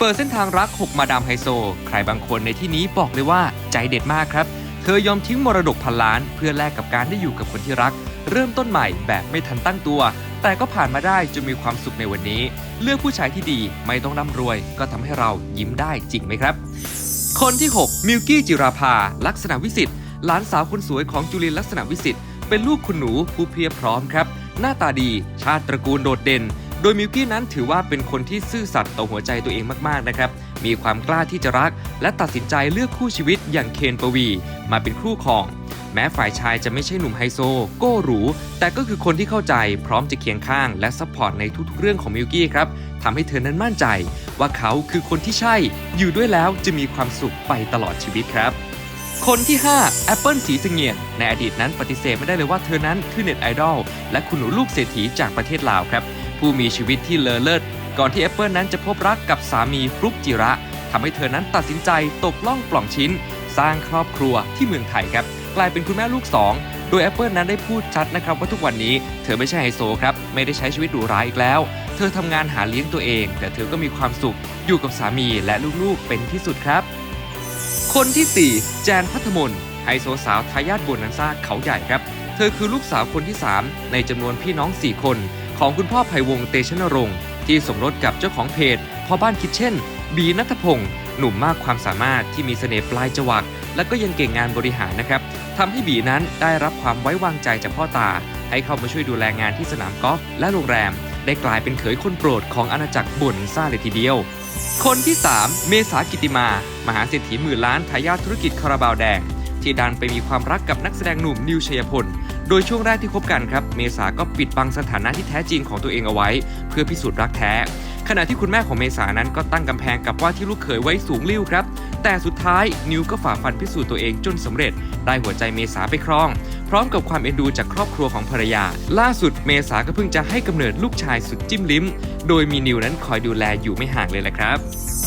เปิดเส้นทางรัก 6 มาดามไฮโซ ใครบางคนในที่นี้บอกเลยว่าใจเด็ดมากครับ เธอยอมทิ้งมรดกพันล้าน เพื่อแลกกับการได้อยู่กับคนที่รัก เริ่มต้นใหม่แบบไม่ทันตั้งตัว แต่ก็ผ่านมาได้จนมีความสุขในวันนี้ เลือกผู้ชายที่ดีไม่ต้องร่ำรวย ก็ทำให้เรายิ้มได้จริงไหมครับ คนที่ 6 มิลกี้จิราภา ลักษณะวิสิทธิ์หลานสาวคนสวยของจุลินลักษณะวิสิทธิ์เป็นลูกคุณหนูผู้เพียบพร้อมครับ หน้าตาดีชาติตระกูลโดดเด่น โดยมิลกี้นั้นถือว่าเป็นคนที่ซื่อสัตย์ต่อหัวใจตัวเองมากๆนะครับ มีความกล้าที่จะรัก และตัดสินใจเลือกคู่ชีวิตอย่างเคนปวี มาเป็นคู่ครอง แม้ฝ่ายชายจะไม่ใช่หนุ่มไฮโซ โก้หรู แต่ก็คือคนที่เข้าใจพร้อมจะเคียงข้าง และซัพพอร์ตในทุกๆเรื่องของมิลกี้ครับทำให้เธอนั้นมั่นใจ ว่าเขาคือคนที่ใช่ อยู่ด้วยแล้วจะมีความสุขไปตลอดชีวิตครับคนที่ 5 แอปเปิลสีเสงี่ยนในอดีตนั้นปฏิเสธไม่ได้เลยว่าเธอนั้นคือเน็ตไอดอลและคุณหนูลูกเศรษฐีจากประเทศลาวครับ ผู้มีชีวิตที่เลอเลิศก่อนที่แอปเปิลนั้นจะพบรักกับสามีฟลุกจิระทำให้เธอนั้นตัดสินใจตกล่องปล่องชิ้น สร้างครอบครัวที่เมืองไทยครับ กลายเป็นคุณแม่ลูกสองโดย Apple นั้นได้พูดชัดนะครับว่าทุกวันนี้เธอไม่ใช่ไฮโซครับ ไม่ได้ใช้ชีวิตหรูหราอีกแล้ว เธอทำงานหาเลี้ยงตัวเอง แต่เธอก็มีความสุขอยู่กับสามีและลูกๆเป็นที่สุดครับ คนที่ 4 แจนพัทมนไฮโซสาวทายาทโบนันซ่าเขาใหญ่ครับ เธอคือลูกสาวคนที่ 3 ในจำนวนพี่น้อง 4 คน ของคุณพ่อไพวงศ์เตชะนรงค์ที่สมรสกับเจ้าของเพจพ่อบ้านคิดเช่น บีนัทพงศ์หนุ่มมากความสามารถที่มีเสน่ห์ปลายจวัก และก็ยังเก่งงานบริหารนะครับทำให้บีนั้นได้รับความไว้วางใจจากพ่อตา ให้เข้ามาช่วยดูแลงานที่สนามกอล์ฟและโรงแรม ได้กลายเป็นเขยคนโปรดของอาณาจักรบุญซ่าเลยทีเดียว คนที่ 3 เมษากิติมา มหาเศรษฐีหมื่นล้านทายาทธุรกิจคาราบาวแดง ที่ดันไปมีความรักกับนักแสดงหนุ่มนิวชัยพล โดยช่วงแรกที่คบกันครับ เมษาก็ปิดบังสถานะที่แท้จริงของตัวเองเอาไว้ เพื่อพิสูจน์รักแท้ ขณะที่คุณแม่ของเมษานั้นก็ตั้งกำแพงกับว่าที่ลูกเขยไว้สูงลิ่วครับ แต่สุดท้ายนิวก็ฝ่าฟันพิสูจน์ตัวเองจนสำเร็จ ได้หัวใจเมษาไปครอง พร้อมกับความเอ็นดูจากครอบครัวของภรรยา ล่าสุดเมษาก็เพิ่งจะให้กำเนิดลูกชายสุดจิ้มลิ้ม โดยมีนิวนั้นคอยดูแลอยู่ไม่ห่างเลยแหละครับ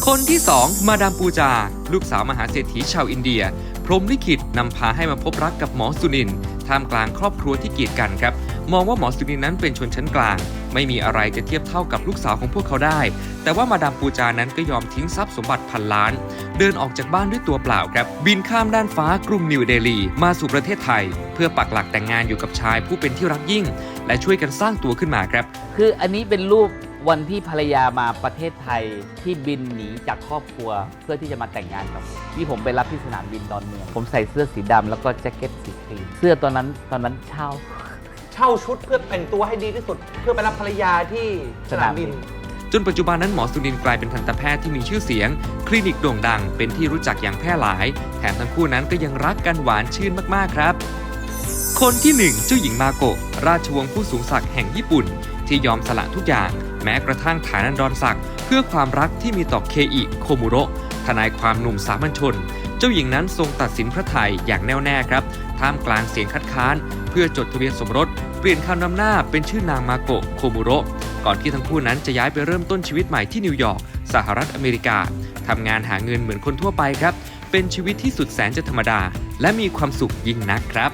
คนที่ 2 มาดามปูจา ลูกสาวมหาเศรษฐีชาวอินเดีย พรมลิขิตนำพาให้มาพบรักกับหมอสุนินท่ามกลางครอบครัวที่เกียดกันครับ มองว่าหมอสุนินนั้นเป็นชนชั้นกลาง ไม่มีอะไรจะเทียบเท่ากับลูกสาวของพวกเขาได้ แต่ว่ามาดามปูจานั้นก็ยอมทิ้งทรัพย์สมบัติพันล้าน เดินออกจากบ้านด้วยตัวเปล่าครับ บินข้ามด้านฟ้ากรุงนิวเดลี มาสู่ประเทศไทย เพื่อปักหลักแต่งงานอยู่กับชายผู้เป็นที่รักยิ่ง และช่วยกันสร้างตัวขึ้นมาครับ คืออันนี้เป็นรูป วันที่ภรรยามาประเทศไทยที่บินหนีจากครอบครัวเพื่อที่จะมาแต่งงานกับผมที่ผมไปรับที่สนามบินดอนเมือง ผมใส่เสื้อสีดำแล้วก็แจ็คเก็ตสีครีมเสื้อตัวนั้นตอนนั้นเช่า เช่าชุดเพื่อแต่งตัวให้ดีที่สุด เพื่อไปรับภรรยาที่สนามบิน จนปัจจุบันนั้นหมอสุนินท์กลายเป็นทันตแพทย์ที่มีชื่อเสียง คลินิกโด่งดัง เป็นที่รู้จักอย่างแพร่หลาย แถมทั้งคู่นั้นก็ยังรักกันหวานชื่นมากๆครับ คนที่1เจ้าหญิงมาโกะราชวงศ์ผู้สูงศักดิ์แห่งญี่ปุ่น ที่ยอมสละทุกอย่าง แม้กระทั่งฐานันดรศักดิ์เพื่อความรักที่มีต่อเคอิโคมุโระทนายความหนุ่มสามัญชน เจ้าหญิงนั้นทรงตัดสินพระไทยอย่างแน่วแน่ครับ ท่ามกลางเสียงคัดค้าน เพื่อจดทะเบียนสมรส เปลี่ยนคำนำหน้าเป็นชื่อนางมาโกะโคมุโระก่อนที่ทั้งคู่นั้นจะย้ายไปเริ่มต้นชีวิตใหม่ที่นิวยอร์กสหรัฐอเมริกาทำงานหาเงินเหมือนคนทั่วไปครับ เป็นชีวิตที่สุดแสนจะธรรมดา และมีความสุขยิ่งนักครับ